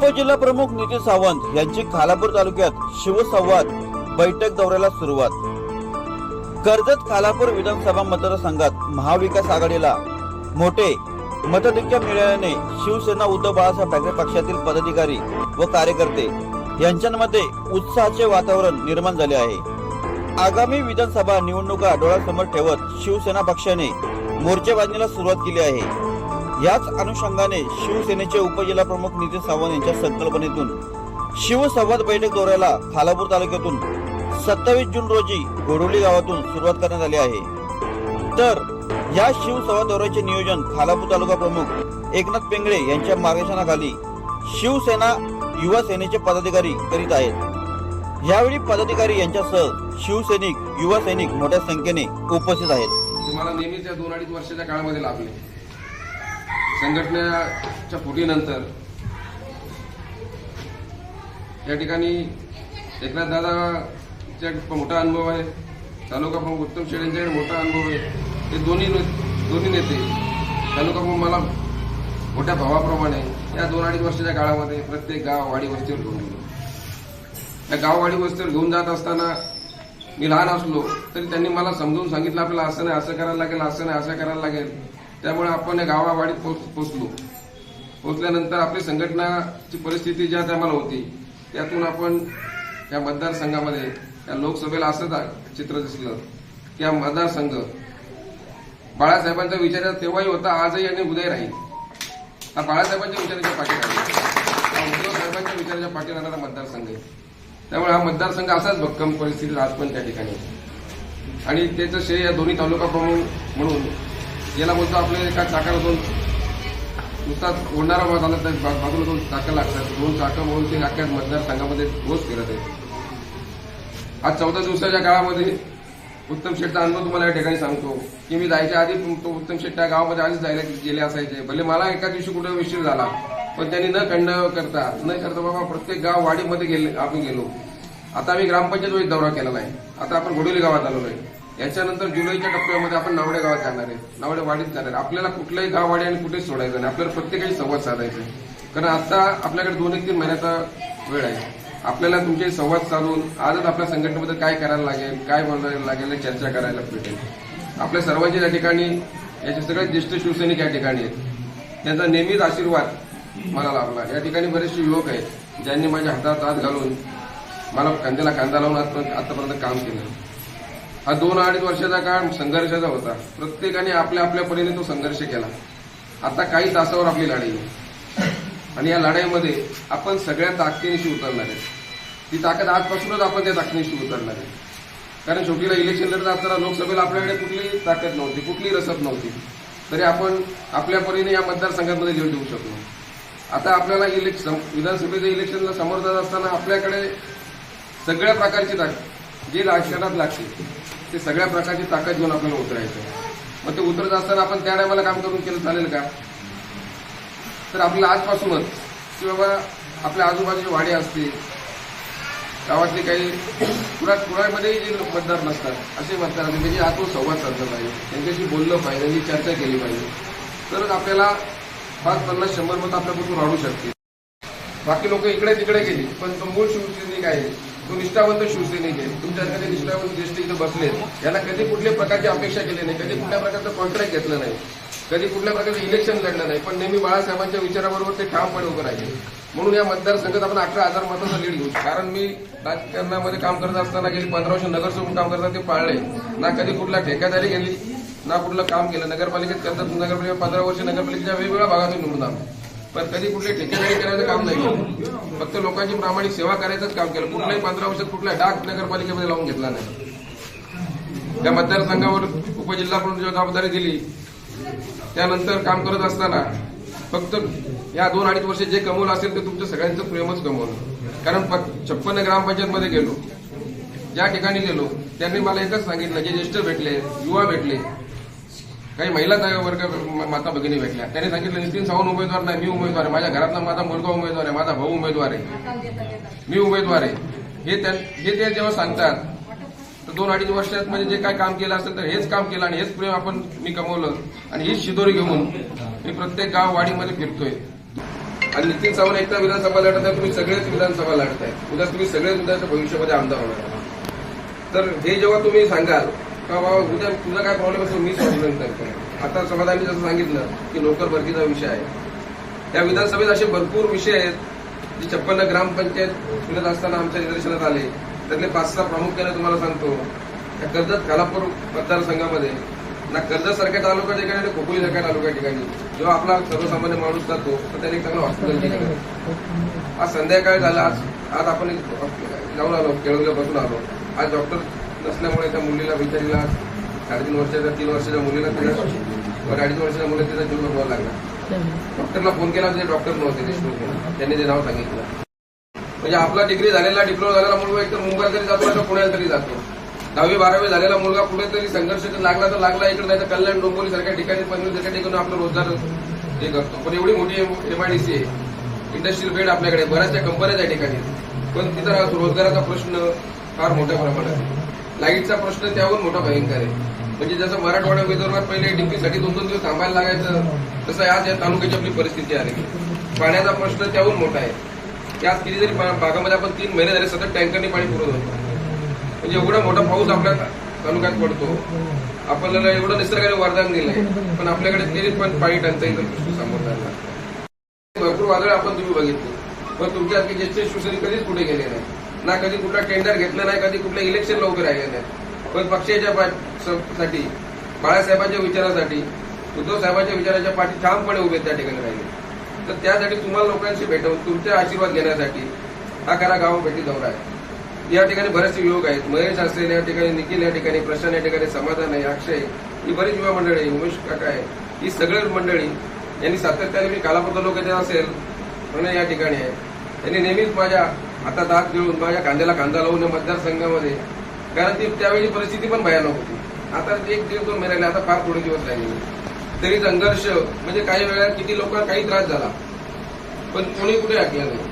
उपजिल्हा प्रमुख नितीन सावंत यांची खालापूर तालुक्यात शिवसंवाद बैठक दौऱ्याला सुरुवात. कर्जत खालापूर विधानसभा मतदारसंघात महाविकास आघाडीला मोठे मतधिक्य मिळाल्याने शिवसेना उद्धव बाळासाहेब ठाकरे पक्षातील पदाधिकारी व कार्यकर्ते यांच्यामध्ये उत्साहाचे वातावरण निर्माण झाले आहे. आगामी विधानसभा निवडणुका डोळ्यासमोर ठेवत शिवसेना पक्षाने मोर्चेबाजीला सुरुवात केली आहे. याच अनुषंगाने शिवसेनेचे उपजिल्हा प्रमुख नितीन सावंत यांच्या संकल्पनेतून शिवसंवाद बैठक दौऱ्याला खालापूर तालुक्यातून सत्तावीस जून रोजी घोडोली गावातून सुरुवात करण्यात आली आहे. तर या शिवसंवाद दौऱ्याचे नियोजन खालापूर तालुका प्रमुख एकनाथ पेंगळे यांच्या मार्गदर्शनाखाली शिवसेना युवा सेनेचे पदाधिकारी करीत आहेत. यावेळी पदाधिकारी यांच्यासह शिवसैनिक युवा सैनिक मोठ्या संख्येने उपस्थित आहेत. तुम्हाला नेहमीच या दोन अडीच वर्षाच्या काळामध्ये लाभले. संघटनेच्या फुटीनंतर या ठिकाणी एकनाथ दादाचा मोठा अनुभव आहे तालुका प्रमुख उत्तम शेड यांच्याकडे मोठा अनुभव आहे. हे दोन्ही दोन्ही नेते तालुका प्रमुख मला मोठ्या भावाप्रमाणे या दोन अडीच वर्षाच्या काळामध्ये प्रत्येक गाव वाडी वस्तीवर घेऊन गेलो. या गाव वाडी वस्तीवर घेऊन जात असताना मी लहान असलो तरी त्यांनी मला समजून सांगितलं आपल्याला असं नाही असं करायला लागेल असं नाही असं करायला लागेल. त्यामुळे आपण गावावाडीत पोच पोचलो. पोचल्यानंतर आपली संघटनाची परिस्थिती ज्या टायमाला होती त्यातून आपण या मतदारसंघामध्ये या लोकसभेला असं चित्र दिसलं की हा मतदारसंघ बाळासाहेबांचा विचार तेव्हाही होता आजही आणि उदय राहील. हा बाळासाहेबांच्या विचाराच्या पाठी हा उद्धव साहेबांच्या विचाराच्या पाठी राहणारा मतदारसंघ आहे. त्यामुळे हा मतदारसंघ असाच भक्कम परिस्थितीत आज पण त्या ठिकाणी. आणि त्याचं श्रेय या दोन्ही तालुका प्रमुख म्हणून याला बोलतो आपल्या एका चाकाला दोन नुसताच ओढणारा भाग झाला तर बाजूला दोन चाकं लागतात. दोन चाकं म्हणून ते अख्ख्या मतदारसंघामध्ये रोज फिरत आहे आज चौदा दिवसाच्या काळामध्ये उत्तम शेठचा अनुभव तुम्हाला या ठिकाणी सांगतो. की मी जायच्या आधी तो उत्तम शेठ त्या गावामध्ये आधीच जायला गेले असायचे. भले मला एका दिवशी कुठे विषय झाला पण त्यांनी न खंड करता न करता बाबा प्रत्येक गाव वाडीमध्ये गेले आपण गेलो. आता आम्ही ग्रामपंचायत दौरा केलेला आहे. आता आपण घोडोली गावात आलेलो आहे. याच्यानंतर जुलैच्या टप्प्यामध्ये आपण नावडे गावात जाणार आहे. नावडे वाडीत जाणार आहे. आपल्याला कुठलंही गाव वाडी आणि कुठेच सोडायचं नाही. आपल्याला प्रत्येकाशी संवाद साधायचा आहे. कारण आता आपल्याकडे दोन एक तीन महिन्याचा वेळ आहे. आपल्याला तुमचे संवाद साधून आजच आपल्या संघटनेबद्दल काय करायला लागेल काय बोलायला लागेल चर्चा करायला भेटेल. आपल्या सर्वांच्या या ठिकाणी याचे सगळे ज्येष्ठ शिवसैनिक या ठिकाणी आहेत. त्यांचा नेहमीच आशीर्वाद मला लाभला या ठिकाणी बरेचसे युवक आहेत ज्यांनी माझ्या हातात हात घालून मला कांद्याला कांदा लावून आजपर्यंत आतापर्यंत काम केलं. हा दोन अडीच वर्षाचा काळ संघर्षाचा होता. प्रत्येकाने आपल्या आपल्या परीने तो संघर्ष केला. आता काही तासावर आपली लढाई आहे आणि या लढाईमध्ये आपण सगळ्या ताकदीनिशी उतरणार आहे. ती ताकद आजपासूनच आपण त्या ताकदीनिशी उतरणार आहे. कारण शेवटीला इलेक्शन लढत असताना लोकसभेला आपल्याकडे कुठलीही ताकद नव्हती कुठलीही रसद नव्हती. तरी आपण आपल्या परीने या मतदारसंघामध्ये घेऊन देऊ शकलो. आता आपल्याला इलेक्शन विधानसभेच्या इलेक्शनला समोर जात असताना आपल्याकडे सगळ्या प्रकारची ताकद जे राजकारणात लागते ते सगळ्या प्रकारची ताकद घेऊन आपल्याला उतरायचं. मग ते उतरत असताना आपण त्या टायमाला काम करून केलं चालेल का? तर आपल्याला आजपासूनच की बाबा आपल्या आजूबाजूची वाडी असते गावातले काही कुणा कुणामध्ये जे मतदार नसतात असे मतदार असतात त्यांची आतून संवाद साधला पाहिजे त्यांच्याशी बोललं पाहिजे त्यांची चर्चा केली पाहिजे. तरच आपल्याला पाच पन्नास शंभर मत आपल्यापासून वाढू शकते बाकी लोक इकडे तिकडे गेली पण तो मूळ शिवसैनिक आहे. तो निष्ठावंत शिवसैनिक आहे तुमच्यासारखे निष्ठावंत ज्येष्ठ इथं बसलेत याला कधी कुठल्या प्रकारची अपेक्षा केली नाही कधी कुठल्या प्रकारचं कॉन्ट्रॅक्ट घेतलं नाही कधी कुठल्या प्रकारचं इलेक्शन लढलं नाही पण नेहमी बाळासाहेबांच्या विचाराबरोबर ते ठामपणे उभं राहिले. म्हणून या मतदारसंघात आपण अठरा हजार मताचा लीड घेऊ. कारण मी राजकारणामध्ये काम करत असताना गेली पंधरा वर्ष नगरसेवक काम करताना ते पाळले. ना कधी कुठला ठेकेदारी गेली ना कुठलं काम केलं. नगरपालिकेत करतात नगरपालिका पंधरा वर्ष नगरपालिकेच्या वेगवेगळ्या भागातून निवडून आलो. पण कधी कुठल्या ठेकेदारी करायचं काम नाही. केलं फक्त लोकांची प्रामाणिक सेवा करायचंच काम केलं. कुठल्याही पंधरा वर्षात कुठल्या डाक नगरपालिकेमध्ये लावून घेतला नाही. त्या मतदारसंघावर उपजिल्हा म्हणून जेव्हा जबाबदारी दिली. त्यानंतर काम करत असताना फक्त या दोन अडीच वर्ष जे कमवलं असेल ते तुमच्या सगळ्यांचं प्रेमच कमवलं. कारण छप्पन ग्रामपंचायतमध्ये गेलो. ज्या ठिकाणी गेलो त्यांनी मला एकच सांगितलं जे ज्येष्ठ भेटले युवा भेटले काही महिला वर्ग माता भगिनी भेटल्या. त्यांनी सांगितलं नितीन सावंत उमेदवार नाही मी उमेदवार आहे. माझ्या घरातला माझा मुलगा उमेदवार आहे माझा भाऊ उमेदवार आहे. मी उमेदवार आहे. हे त्या हे ते जेव्हा सांगतात तर दोन अडीच वर्षात म्हणजे जे काय काम केलं असेल तर हेच काम केलं आणि हेच प्रेम आपण मी कमवलं आणि हीच शिदोरी घेऊन मी प्रत्येक गाव वाडीमध्ये फिरतोय. आणि नितीन सावंत एकदा विधानसभा लढत आहे तुम्ही सगळेच विधानसभा लढताय. आहे उद्या तुम्ही सगळेच उद्याच्या भविष्यामध्ये आमदार होणार तर हे जेव्हा तुम्ही सांगाल का बाबा उद्या तुझा काय प्रॉब्लेम असेल मी सॉल्व्ह करतो आता समाधानी जसं सांगितलं की नोकर भरतीचा विषय आहे. या विधानसभेत असे भरपूर विषय आहेत जे छप्पन्न ग्रामपंचायत फिरत असताना आमच्या निदर्शनात आले. त्यातले पाच सहा प्रामुख्याने तुम्हाला सांगतो. या कर्जत खालापूर मतदारसंघामध्ये ना कर्जत सारख्या तालुका ठिकाणी आणि खोपोली सारख्या तालुका ठिकाणी जेव्हा आपला सर्वसामान्य माणूस जातो तर त्याने एक चांगलं हॉस्पिटल ठिकाणी आज संध्याकाळी झाला आज आज आपण एक जाऊन आलो केळवल्या बसून आलो. आज डॉक्टर नसल्यामुळे त्या मुलीला बिचारीला साडेतीन वर्षाच्या तीन वर्षाच्या मुलीला त्याला अडीच वर्षाच्या मुलीला त्याचा जीव गमवावा लागला. डॉक्टरला फोन केला ते डॉक्टर नव्हते देशमुख त्यांनी ते नाव सांगितलं. म्हणजे आपला डिग्री झालेला डिप्लोमा झालेला मुलगा एकतर मुंबईला तरी जातो आता पुण्याला तरी जातो. दहावी बारावी झालेला मुलगा पुढे तरी संघर्ष लागला तर लागला इकडे नाही तर कल्याण डोंबोली सारख्या ठिकाणी पनवेल सारख्या ठिकाणी आपला रोजगार हे करतो. पण एवढी मोठी एमआयडीसी आहे. इंडस्ट्रियल बेड आपल्याकडे बऱ्याचशा कंपन्या त्या ठिकाणी. पण तिथं रोजगाराचा प्रश्न फार मोठ्या प्रमाणात आहे. लाईटचा प्रश्न त्याहून मोठा भयंकर आहे. म्हणजे जसं मराठवाडा विदर्भात पहिले डिग्रीसाठी दोन दोन दिवस थांबायला लागायचं तसं आज या तालुक्याची आपली परिस्थिती आली पाण्याचा प्रश्न त्याहून मोठा आहे. त्यात किती जरी भागामध्ये आपण तीन महिने झाले सतत टँकरने पाणी पुरवत होतो. म्हणजे एवढा मोठा पाऊस आपल्या तालुक्यात पडतो. आपल्याला एवढं निसर्गाने वरदान दिलंय पण आपल्याकडे तरी पण पाणी टंचाई समोर जायला भरपूर वादळ आपण तुम्ही बघितले. पण तुमच्या ज्येष्ठ शिवसेने कधीच कुठे गेले नाही ना कधी कुठला टेंडर घेतलं नाही कधी कुठल्या इलेक्शनला उभे राहिले नाही पण पक्षाच्या साठी बाळासाहेबांच्या विचारासाठी उद्धव साहेबांच्या विचाराच्या पाठी ठामपणे उभे त्या ठिकाणी राहिले. तर त्यासाठी तुम्हाला लोकांशी भेटवून तुमचे आशीर्वाद घेण्यासाठी हा खरा गाव भेटी दौरा आहे. या ठिकाणी बरेचसे युवक आहेत महेश असेल या ठिकाणी निखिल या ठिकाणी प्रशांत या ठिकाणी समाधान आहे अक्षय ही बरीच युवा मंडळी आहे उमेश काका आहे ही सगळी मंडळी यांनी सातत्याने मी कालापूर तालुक्यात असेल म्हणून या ठिकाणी आहे. त्यांनी नेहमीच माझ्या आता दात गिळून माझ्या कांद्याला कांदा लावून मतदारसंघामध्ये. कारण ती त्यावेळी परिस्थिती पण भयानक होती. आता एक दीड दोन महिने आता फार थोडे दिवस राहिले. तरी संघर्ष म्हणजे काही वेळा किती लोकांना काही त्रास झाला. पण कोणी कुठे ऐकलं नाही.